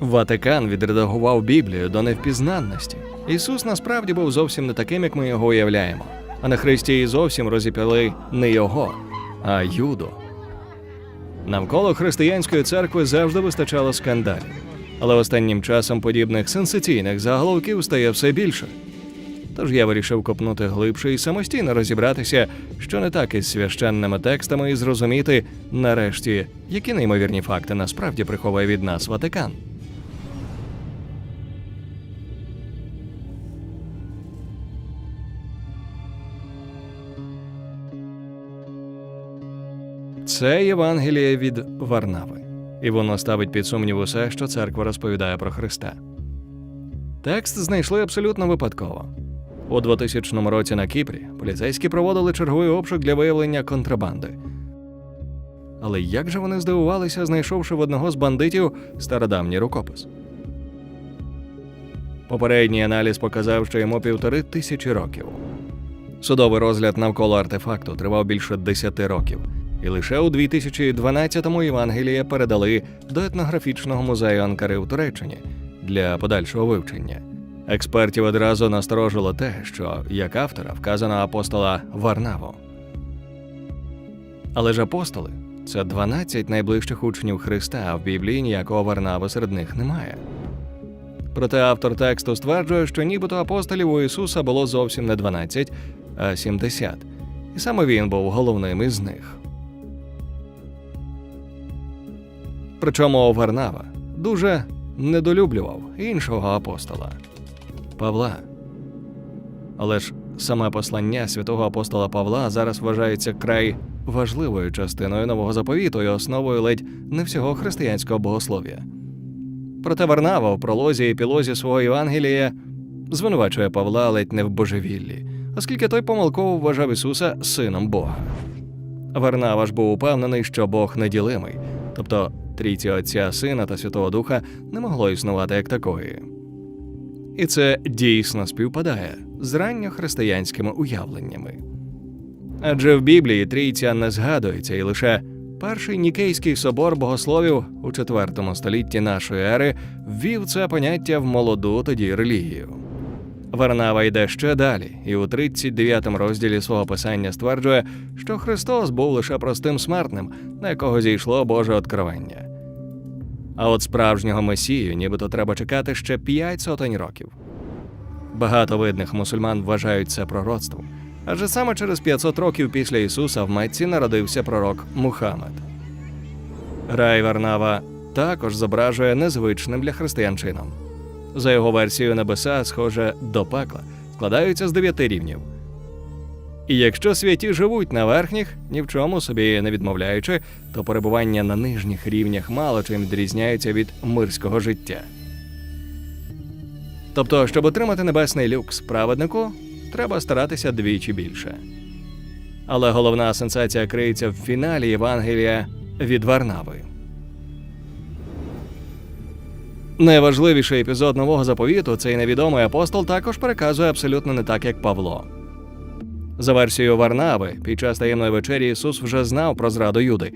Ватикан відредагував Біблію до невпізнанності. Ісус насправді був зовсім не таким, як ми його уявляємо. А на Христі і зовсім розіп'яли не його, а Юду. Навколо християнської церкви завжди вистачало скандалів. Але останнім часом подібних сенсаційних заголовків стає все більше. Тож я вирішив копнути глибше і самостійно розібратися, що не так із священними текстами, і зрозуміти, нарешті, які неймовірні факти насправді приховує від нас Ватикан. Це Євангеліє від Варнави, і воно ставить під сумнів усе, що церква розповідає про Христа. Текст знайшли абсолютно випадково. У 2000 році на Кіпрі поліцейські проводили черговий обшук для виявлення контрабанди. Але як же вони здивувалися, знайшовши в одного з бандитів стародавній рукопис? Попередній аналіз показав, що йому півтори тисячі років. Судовий розгляд навколо артефакту тривав більше 10 років, і лише у 2012-му Євангелія передали до етнографічного музею Анкари в Туреччині для подальшого вивчення. Експертів одразу насторожило те, що як автора вказано апостола Варнаву. Але ж апостоли це 12 найближчих учнів Христа, а в Біблії ніякого Варнави серед них немає. Проте автор тексту стверджує, що нібито апостолів у Ісуса було зовсім не 12, а 70. І саме він був головним із них. Причому Варнава дуже недолюблював іншого апостола Павла. Але ж саме послання святого апостола Павла зараз вважається край важливою частиною нового заповіту і основою ледь не всього християнського богослов'я. Проте Варнава в пролозі і епілозі свого Євангелія звинувачує Павла ледь не в божевіллі, оскільки той помилково вважав Ісуса сином Бога. Варнава ж був упевнений, що Бог неділимий, тобто трійці Отця, Сина та Святого Духа не могло існувати як такої. І це дійсно співпадає з ранньохристиянськими уявленнями. Адже в Біблії трійця не згадується, і лише перший Нікейський собор богословів у IV столітті нашої ери ввів це поняття в молоду тоді релігію. Варнава йде ще далі, і у 39 розділі свого писання стверджує, що Христос був лише простим смертним, на якого зійшло Боже откровення. А от справжнього месію нібито треба чекати ще п'ять сотень років. Багато видних мусульман вважають це пророцтвом, адже саме через 500 років після Ісуса в Мекці народився пророк Мухаммед. Рай Варнава також зображує незвичним для християн чином. За його версією, небеса, схоже до пекла, складаються з дев'яти рівнів. І якщо святі живуть на верхніх, ні в чому собі не відмовляючи, то перебування на нижніх рівнях мало чим відрізняється від мирського життя. Тобто, щоб отримати небесний люкс праведнику, треба старатися двічі більше. Але головна сенсація криється в фіналі Євангелія від Варнави. Найважливіший епізод нового заповіту цей невідомий апостол також переказує абсолютно не так, як Павло. За версією Варнави, під час таємної вечері Ісус вже знав про зраду Юди.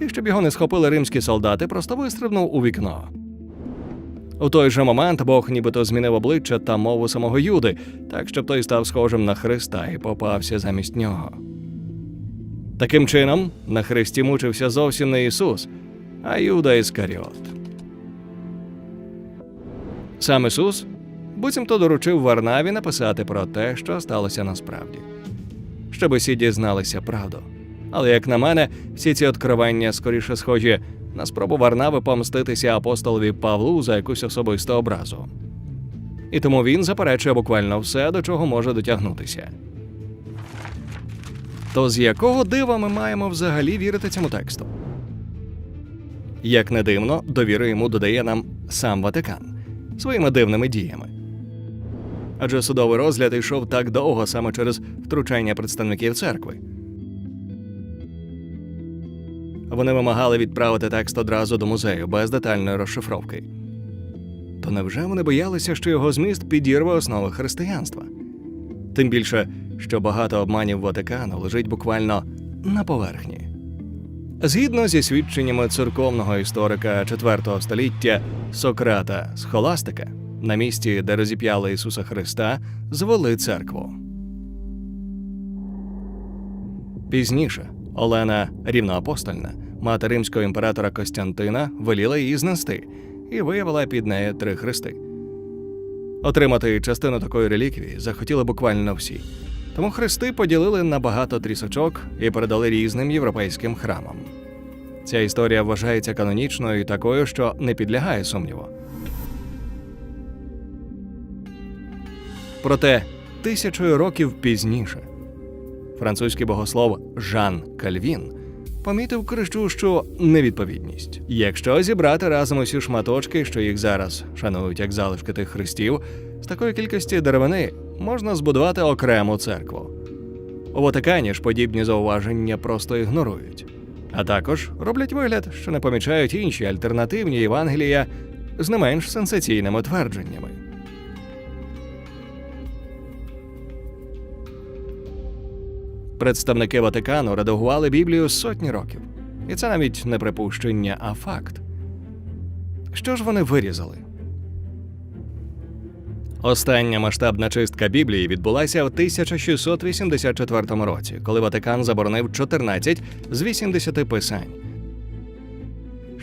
І щоб його не схопили римські солдати, просто вистрибнув у вікно. У той же момент Бог нібито змінив обличчя та мову самого Юди, так щоб той став схожим на Христа і попався замість нього. Таким чином, на Христі мучився зовсім не Ісус, а Юда Іскаріот. Сам Ісус буцімто доручив Варнаві написати про те, що сталося насправді, щоб усі дізналися правду. Але, як на мене, всі ці откровення скоріше схожі на спробу Варнави помститися апостолові Павлу за якусь особисту образу. І тому він заперечує буквально все, до чого може дотягнутися. То з якого дива ми маємо взагалі вірити цьому тексту? Як не дивно, довіри йому додає нам сам Ватикан своїми дивними діями. Адже судовий розгляд йшов так довго саме через втручання представників церкви. Вони вимагали відправити текст одразу до музею без детальної розшифровки. То невже вони боялися, що його зміст підірве основи християнства? Тим більше, що багато обманів Ватикану лежить буквально на поверхні. Згідно зі свідченнями церковного історика IV століття Сократа Схоластика, на місці, де розіп'яли Ісуса Христа, звели церкву. Пізніше Олена Рівноапостольна, мати римського імператора Костянтина, веліла її знести і виявила під нею три хрести. Отримати частину такої реліквії захотіли буквально всі. Тому хрести поділили на багато трісочок і передали різним європейським храмам. Ця історія вважається канонічною і такою, що не підлягає сумніву. Проте тисячою років пізніше французький богослов Жан Кальвін помітив кричущу невідповідність. Якщо зібрати разом усі шматочки, що їх зараз шанують як залишки тих хрестів, з такої кількості деревини можна збудувати окрему церкву. У Ватикані ж подібні зауваження просто ігнорують, а також роблять вигляд, що не помічають інші альтернативні Євангелія з не менш сенсаційними твердженнями. Представники Ватикану редагували Біблію сотні років. І це навіть не припущення, а факт. Що ж вони вирізали? Остання масштабна чистка Біблії відбулася в 1684 році, коли Ватикан заборонив 14 з 80 писань,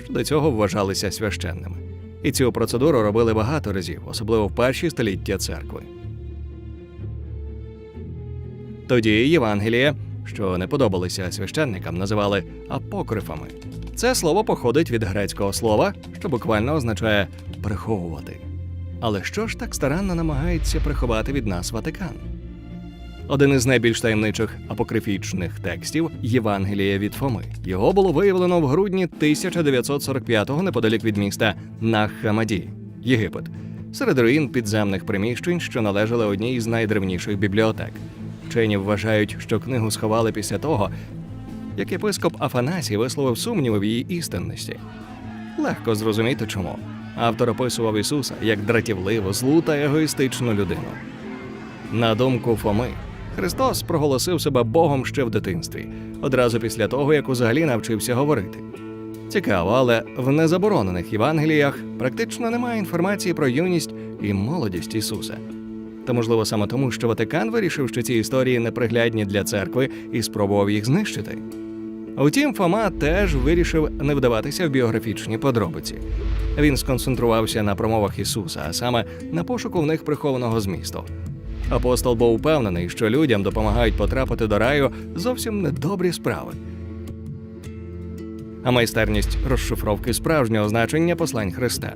що до цього вважалися священними. І цю процедуру робили багато разів, особливо в перші століття церкви. Тоді Євангелія, що не подобалися священникам, називали апокрифами. Це слово походить від грецького слова, що буквально означає приховувати. Але що ж так старанно намагається приховати від нас Ватикан? Один із найбільш таємничих апокрифічних текстів Євангелія від Фоми. Його було виявлено в грудні 1945-го неподалік від міста Нахамаді, Єгипет, серед руїн підземних приміщень, що належали одній із найдревніших бібліотек. Вчені вважають, що книгу сховали після того, як єпископ Афанасій висловив сумніви в її істинності. Легко зрозуміти, чому. Автор описував Ісуса як дратівливу, злу та егоїстичну людину. На думку Фоми, Христос проголосив себе Богом ще в дитинстві, одразу після того, як взагалі навчився говорити. Цікаво, але в незаборонених Євангеліях практично немає інформації про юність і молодість Ісуса. Та можливо саме тому, що Ватикан вирішив, що ці історії неприглядні для церкви і спробував їх знищити. Утім, Фома теж вирішив не вдаватися в біографічні подробиці. Він сконцентрувався на промовах Ісуса, а саме на пошуку в них прихованого змісту. Апостол був упевнений, що людям допомагають потрапити до раю зовсім недобрі справи. А майстерність розшифровки справжнього значення послань Христа.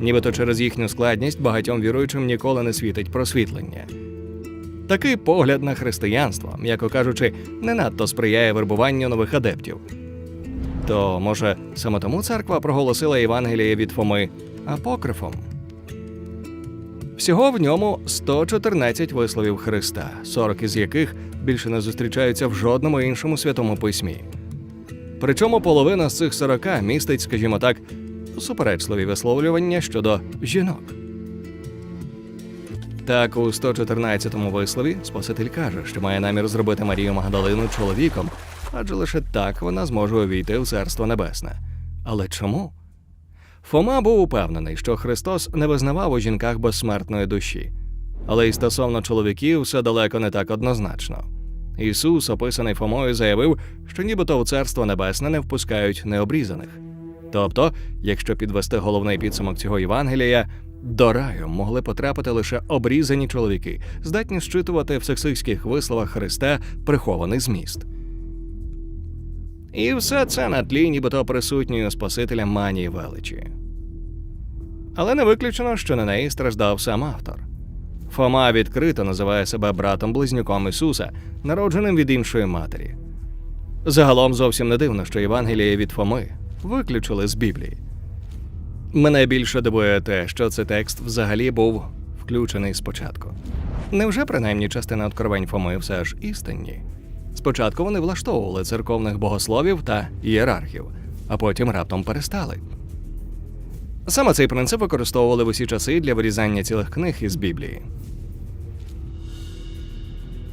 Нібито через їхню складність багатьом віруючим ніколи не світить просвітлення. Такий погляд на християнство, м'яко кажучи, не надто сприяє вербуванню нових адептів. То, може, саме тому церква проголосила Євангеліє від Фоми апокрифом. Всього в ньому 114 висловів Христа, 40 із яких більше не зустрічаються в жодному іншому святому письмі. Причому половина з цих 40 містить, скажімо так, суперечливі висловлювання щодо жінок. Так, у 114-му вислові Спаситель каже, що має намір зробити Марію Магдалину чоловіком, адже лише так вона зможе увійти в Царство Небесне. Але чому? Фома був упевнений, що Христос не визнавав у жінках безсмертної душі, але й стосовно чоловіків все далеко не так однозначно. Ісус, описаний Фомою, заявив, що нібито в Царство Небесне не впускають необрізаних. Тобто, якщо підвести головний підсумок цього Євангелія, до раю могли потрапити лише обрізані чоловіки, здатні щитувати в сексистських висловах Христа прихований зміст. І все це на тлі нібито присутньої Спасителя манії величі. Але не виключено, що на неї страждав сам автор. Фома відкрито називає себе братом-близнюком Ісуса, народженим від іншої матері. Загалом зовсім не дивно, що Євангеліє від Фоми виключили з Біблії. Мене більше дивує те, що цей текст взагалі був включений спочатку. Невже принаймні частина откровень Фоми все ж істинні? Спочатку вони влаштовували церковних богословів та ієрархів, а потім раптом перестали. Саме цей принцип використовували в усі часи для вирізання цілих книг із Біблії.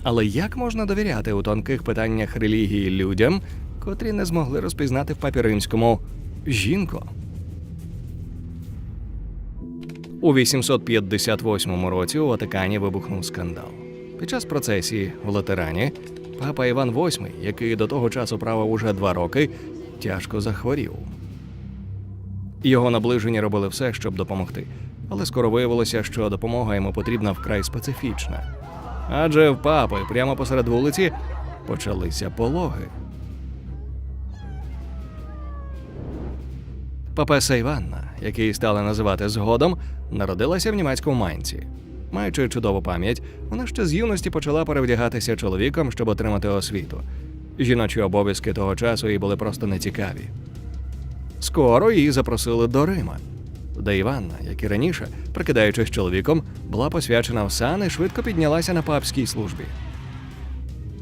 Але як можна довіряти у тонких питаннях релігії людям, котрі не змогли розпізнати в папі римському жінку. У 858 році у Ватикані вибухнув скандал. Під час процесії в Латерані папа Іван VIII, який до того часу правив уже два роки, тяжко захворів. Його наближені робили все, щоб допомогти, але скоро виявилося, що допомога йому потрібна вкрай специфічна. Адже в папи прямо посеред вулиці почалися пологи. Папеса Іванна, який стали називати згодом, народилася в німецькому Майнці. Маючи чудову пам'ять, вона ще з юності почала перевдягатися чоловіком, щоб отримати освіту. Жіночі обов'язки того часу їй були просто нецікаві. Скоро її запросили до Рима, де Іванна, як і раніше, прикидаючись чоловіком, була посвячена в сан і швидко піднялася на папській службі.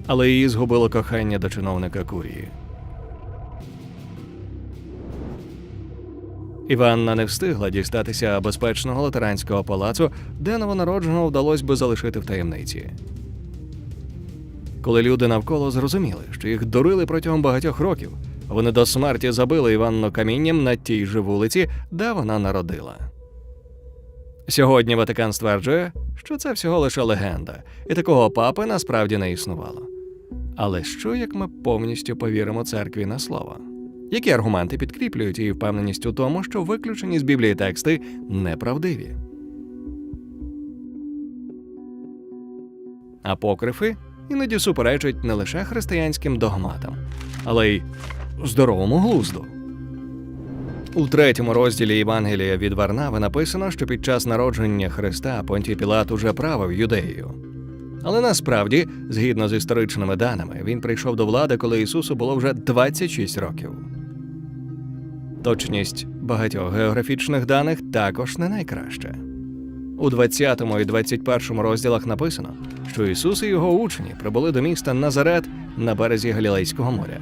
Але її згубило кохання до чиновника Курії. Іванна не встигла дістатися безпечного латеранського палацу, де новонародженого вдалося би залишити в таємниці. Коли люди навколо зрозуміли, що їх дурили протягом багатьох років, вони до смерті забили Іванну камінням на тій же вулиці, де вона народила. Сьогодні Ватикан стверджує, що це всього лише легенда, і такого папи насправді не існувало. Але що як ми повністю повіримо церкві на слово? Які аргументи підкріплюють її впевненість у тому, що виключені з Біблії тексти неправдиві? Апокрифи іноді суперечать не лише християнським догматам, але й здоровому глузду. У третьому розділі Євангелія від Варнави написано, що під час народження Христа Понтій Пілат уже правив юдеєю. Але насправді, згідно з історичними даними, він прийшов до влади, коли Ісусу було вже 26 років. Точність багатьох географічних даних також не найкраща. У 20 і 21 розділах написано, що Ісус і його учні прибули до міста Назарет на березі Галілейського моря.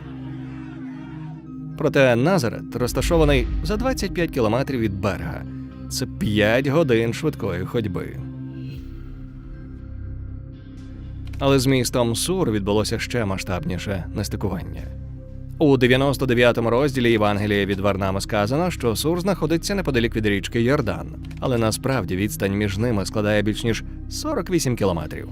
Проте Назарет розташований за 25 кілометрів від берега. Це 5 годин швидкої ходьби. Але з містом Сур відбулося ще масштабніше нестикування. У 99-му розділі Євангелія від Варнами сказано, що Сур знаходиться неподалік від річки Йордан, але насправді відстань між ними складає більш ніж 48 кілометрів.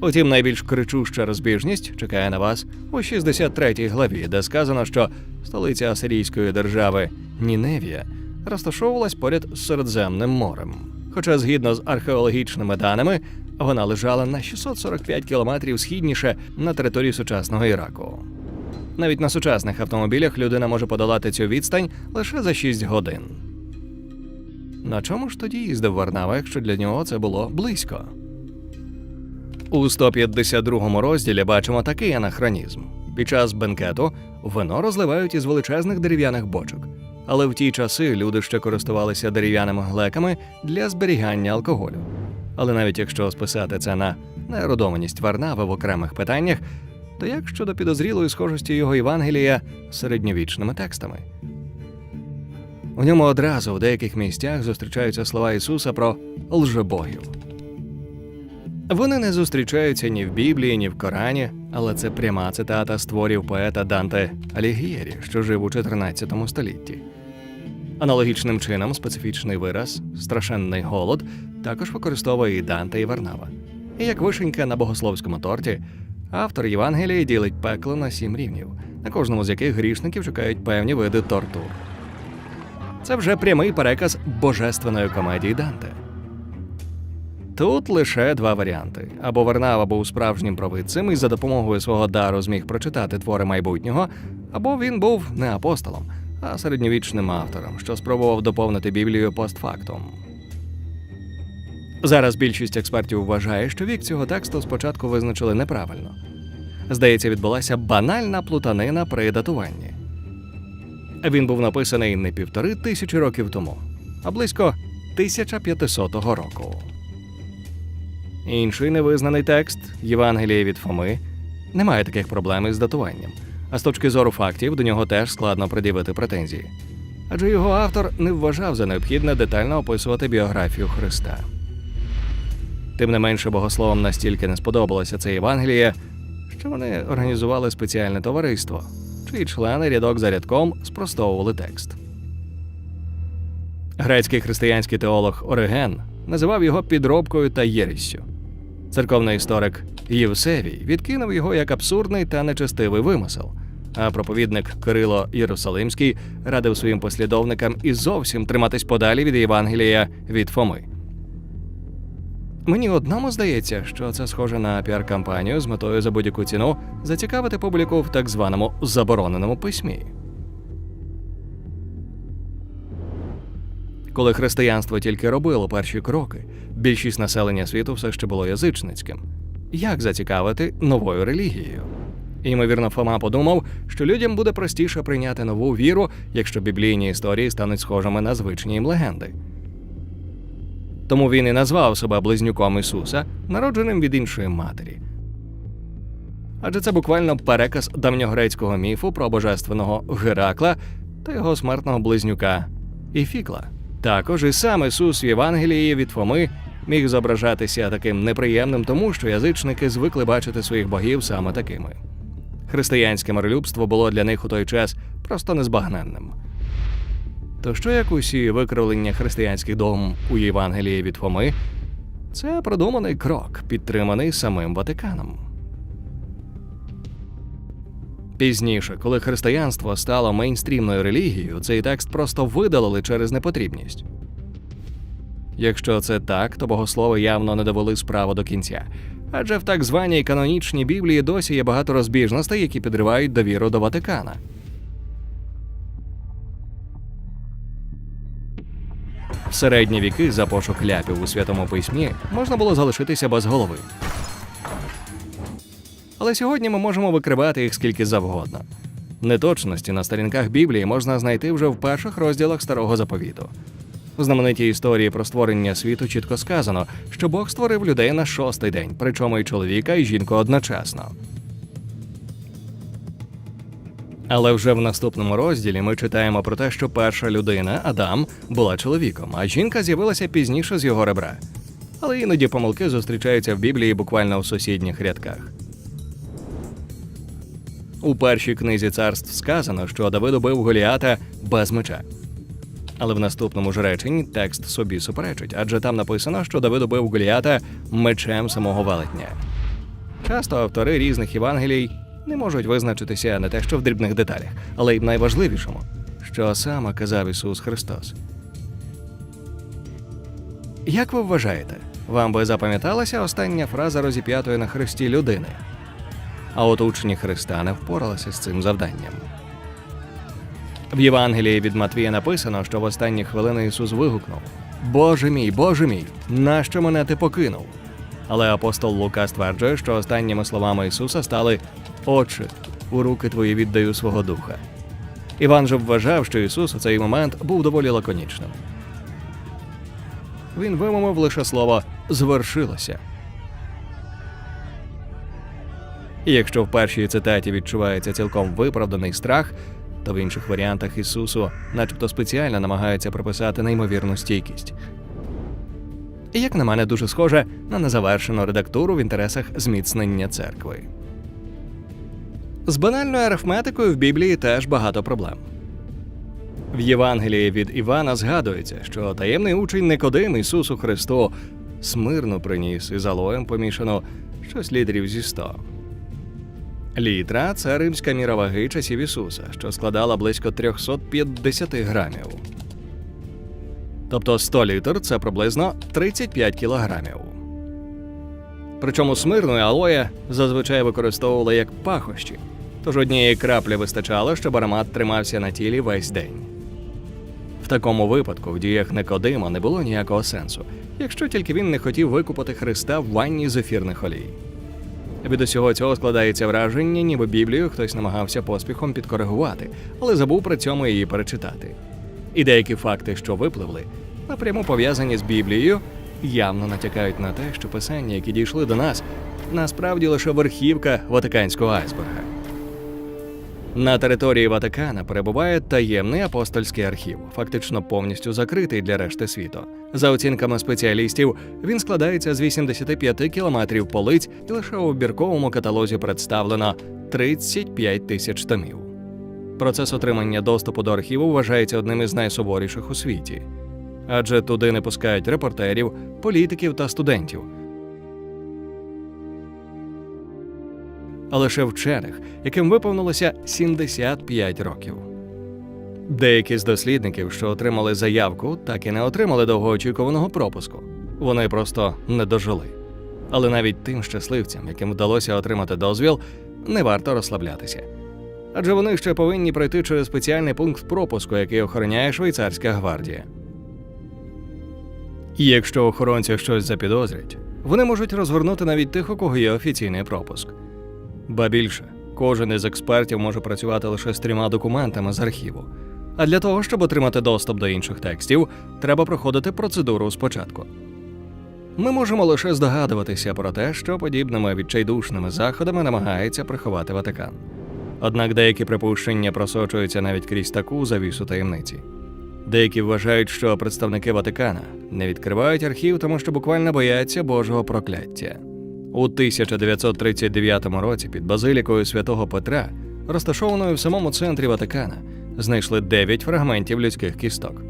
Утім, найбільш кричуща розбіжність чекає на вас у 63-й главі, де сказано, що столиця Асирійської держави Ніневія розташовувалась поряд з Середземним морем. Хоча, згідно з археологічними даними, вона лежала на 645 кілометрів східніше на території сучасного Іраку. Навіть на сучасних автомобілях людина може подолати цю відстань лише за 6 годин. На чому ж тоді їздив Варнава, якщо для нього це було близько? У 152 розділі бачимо такий анахронізм. Під час бенкету вино розливають із величезних дерев'яних бочок. Але в ті часи люди ще користувалися дерев'яними глеками для зберігання алкоголю. Але навіть якщо списати це на неерудованість Варнави в окремих питаннях, то як щодо підозрілої схожості його Євангелія з середньовічними текстами? У ньому одразу в деяких місцях зустрічаються слова Ісуса про лжебогів. Вони не зустрічаються ні в Біблії, ні в Корані, але це пряма цитата з творів поета Данте Алігієрі, що жив у 14 столітті. Аналогічним чином специфічний вираз страшенний голод також використовує і Данте і Варнава. І як вишенька на богословському торті, автор Євангелії ділить пекло на сім рівнів, на кожному з яких грішників чекають певні види тортур. Це вже прямий переказ божественної комедії Данте. Тут лише два варіанти: або Варнава був справжнім провидцем і за допомогою свого дару зміг прочитати твори майбутнього, або він був не апостолом, а середньовічним автором, що спробував доповнити Біблію постфактум. Зараз більшість експертів вважає, що вік цього тексту спочатку визначили неправильно. Здається, відбулася банальна плутанина при датуванні. Він був написаний не півтори тисячі років тому, а близько 1500 року. Інший невизнаний текст Євангелія від Фоми не має таких проблем із датуванням, а з точки зору фактів до нього теж складно пред'явити претензії. Адже його автор не вважав за необхідне детально описувати біографію Христа. Тим не менше, богословам настільки не сподобалося це Євангеліє, що вони організували спеціальне товариство чиї члени рядок за рядком спростовували текст. Грецький християнський теолог Ориген називав його підробкою та єріссю. Церковний історик Євсевій відкинув його як абсурдний та нечестивий вимисел. А проповідник Кирило Єрусалимський радив своїм послідовникам і зовсім триматись подалі від Євангелія від Фоми. Мені одному здається, що це схоже на піар-кампанію з метою за будь-яку ціну зацікавити публіку в так званому забороненому письмі. Коли християнство тільки робило перші кроки, більшість населення світу все ще було язичницьким. Як зацікавити новою релігією? Ймовірно, Фома подумав, що людям буде простіше прийняти нову віру, якщо біблійні історії стануть схожими на звичні їм легенди. Тому він і назвав себе близнюком Ісуса, народженим від іншої матері. Адже це буквально переказ давньогрецького міфу про божественного Геракла та його смертного близнюка Іфікла. Також і сам Ісус в Євангелії від Фоми міг зображатися таким неприємним, тому що язичники звикли бачити своїх богів саме такими. Християнське миролюбство було для них у той час просто незбагненним. То що як усі викривлення християнських догм у Євангелії від Фоми, це продуманий крок, підтриманий самим Ватиканом. Пізніше, коли християнство стало мейнстрімною релігією, цей текст просто видалили через непотрібність. Якщо це так, то богослови явно не довели справу до кінця. Адже в так званій канонічній Біблії досі є багато розбіжностей, які підривають довіру до Ватикана. В середні віки за пошук ляпів у святому письмі можна було залишитися без голови. Але сьогодні ми можемо викривати їх скільки завгодно. Неточності на сторінках Біблії можна знайти вже в перших розділах старого заповіту. У знаменитій історії про створення світу чітко сказано, що Бог створив людей на шостий день, причому і чоловіка, і жінку одночасно. Але вже в наступному розділі ми читаємо про те, що перша людина, Адам, була чоловіком, а жінка з'явилася пізніше з його ребра. Але іноді помилки зустрічаються в Біблії буквально у сусідніх рядках. У першій книзі царств сказано, що Давид убив Голіата без меча. Але в наступному ж реченні текст собі суперечить, адже там написано, що Давид убив Голіата мечем самого велетня. Часто автори різних Євангелій не можуть визначитися не те, що в дрібних деталях, але й в найважливішому, що саме казав Ісус Христос. Як ви вважаєте, вам би запам'яталася остання фраза розіп'ятої на хресті людини? А от учні Христа не впоралися з цим завданням. В Євангелії від Матвія написано, що в останні хвилини Ісус вигукнув: Боже мій, Боже мій, нащо мене ти покинув? Але апостол Лука стверджує, що останніми словами Ісуса стали Отче, у руки твої віддаю свого духа. Іван же вважав, що Ісус у цей момент був доволі лаконічним. Він вимовив лише слово звершилося. І якщо в першій цитаті відчувається цілком виправданий страх, то в інших варіантах Ісусу, начебто спеціально намагаються приписати неймовірну стійкість. І як на мене, дуже схоже на незавершену редактуру в інтересах зміцнення церкви. З банальною арифметикою в Біблії теж багато проблем. В Євангелії від Івана згадується, що таємний учень Никодим Ісусу Христу смирно приніс із алоєм помішано щось літрів зі сто. Літра це римська міра ваги часів Ісуса, що складала близько 350 грамів. Тобто 100 літр це приблизно 35 кілограмів. Причому смирну і алоє зазвичай використовували як пахощі, тож однієї краплі вистачало, щоб аромат тримався на тілі весь день. В такому випадку в діях Никодима не було ніякого сенсу, якщо тільки він не хотів викупати Христа в ванні з ефірних олій. Від усього цього складається враження, ніби Біблію хтось намагався поспіхом підкоригувати, але забув при цьому її перечитати. І деякі факти, що випливли, напряму пов'язані з Біблією, явно натякають на те, що писання, які дійшли до нас, насправді лише верхівка Ватиканського айсберга. На території Ватикана перебуває таємний апостольський архів, фактично повністю закритий для решти світу. За оцінками спеціалістів, він складається з 85 кілометрів полиць, і лише у бірковому каталозі представлено 35 тисяч томів. Процес отримання доступу до архіву вважається одним із найсуворіших у світі, адже туди не пускають репортерів, політиків та студентів. А лише вчених, яким виповнилося 75 років. Деякі з дослідників, що отримали заявку, так і не отримали довгоочікуваного пропуску. Вони просто не дожили. Але навіть тим щасливцям, яким вдалося отримати дозвіл, не варто розслаблятися. Адже вони ще повинні пройти через спеціальний пункт пропуску, який охороняє швейцарська гвардія. Якщо охоронці щось запідозрять, вони можуть розвернути навіть тих, у кого є офіційний пропуск. Ба більше, кожен із експертів може працювати лише з трьома документами з архіву. А для того, щоб отримати доступ до інших текстів, треба проходити процедуру спочатку. Ми можемо лише здогадуватися про те, що подібними відчайдушними заходами намагається приховати Ватикан. Однак деякі припущення просочуються навіть крізь таку завісу таємниці. Деякі вважають, що представники Ватикана не відкривають архів, тому що буквально бояться Божого прокляття. У 1939 році під базилікою святого Петра, розташованою в самому центрі Ватикана, знайшли 9 фрагментів людських кісток.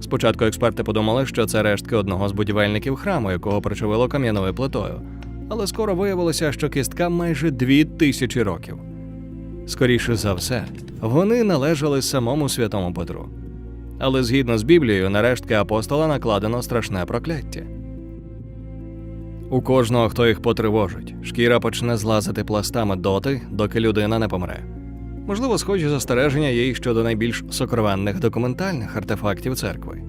Спочатку експерти подумали, що це рештки одного з будівельників храму, якого причавило кам'яною плитою, але скоро виявилося, що кісткам майже дві тисячі років. Скоріше за все, вони належали самому святому Петру. Але згідно з Біблією, на рештки апостола накладено страшне прокляття. У кожного, хто їх потривожить, шкіра почне злазити пластами доти, доки людина не помре. Можливо, схожі застереження є й щодо найбільш сокровенних документальних артефактів церкви.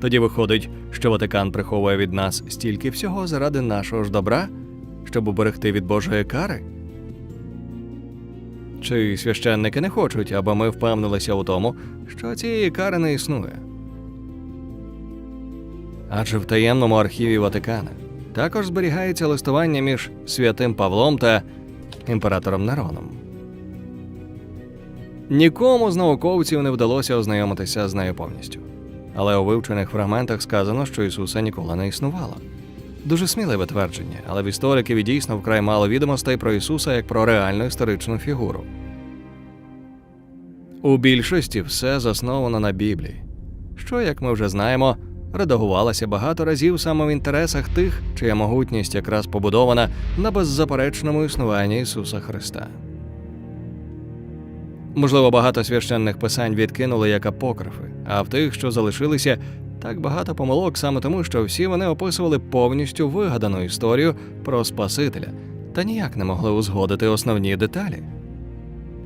Тоді виходить, що Ватикан приховує від нас стільки всього заради нашого ж добра, щоб уберегти від Божої кари? Чи священники не хочуть, аби ми впевнилися у тому, що цієї кари не існує? Адже в таємному архіві Ватикана також зберігається листування між святим Павлом та імператором Нероном. Нікому з науковців не вдалося ознайомитися з нею повністю. Але у вивчених фрагментах сказано, що Ісуса ніколи не існувало. Дуже сміливе твердження, але в істориків і дійсно вкрай мало відомостей про Ісуса як про реальну історичну фігуру. У більшості все засновано на Біблії, що, як ми вже знаємо, редагувалася багато разів саме в інтересах тих, чия могутність якраз побудована на беззаперечному існуванні Ісуса Христа. Можливо, багато священних писань відкинули як апокрифи, а в тих, що залишилися, так багато помилок саме тому, що всі вони описували повністю вигадану історію про Спасителя та ніяк не могли узгодити основні деталі.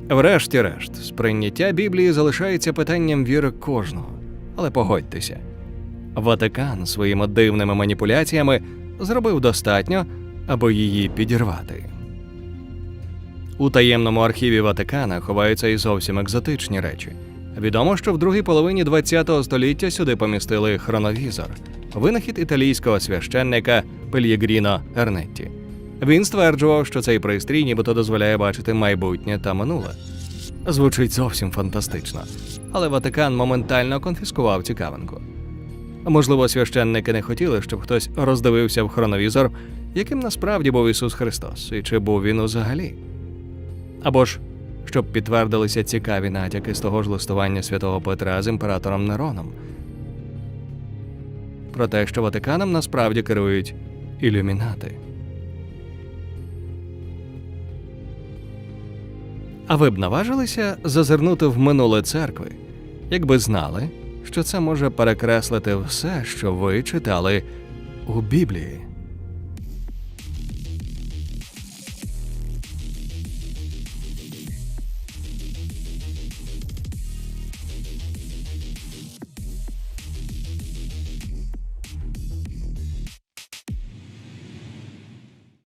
Врешті-решт, сприйняття Біблії залишається питанням віри кожного. Але погодьтеся, Ватикан своїми дивними маніпуляціями зробив достатньо, аби її підірвати. У таємному архіві Ватикана ховаються і зовсім екзотичні речі. Відомо, що в другій половині ХХ століття сюди помістили хроновізор, винахід італійського священника Пельєгріно Ернетті. Він стверджував, що цей пристрій нібито дозволяє бачити майбутнє та минуле. Звучить зовсім фантастично, але Ватикан моментально конфіскував цікавинку. Можливо, священники не хотіли, щоб хтось роздивився в хроновізор, яким насправді був Ісус Христос, і чи був він взагалі. Або ж щоб підтвердилися цікаві натяки з того ж листування святого Петра з імператором Нероном. Про те, що Ватиканом насправді керують ілюмінати. А ви б наважилися зазирнути в минуле церкви, якби знали, що це може перекреслити все, що ви читали у Біблії.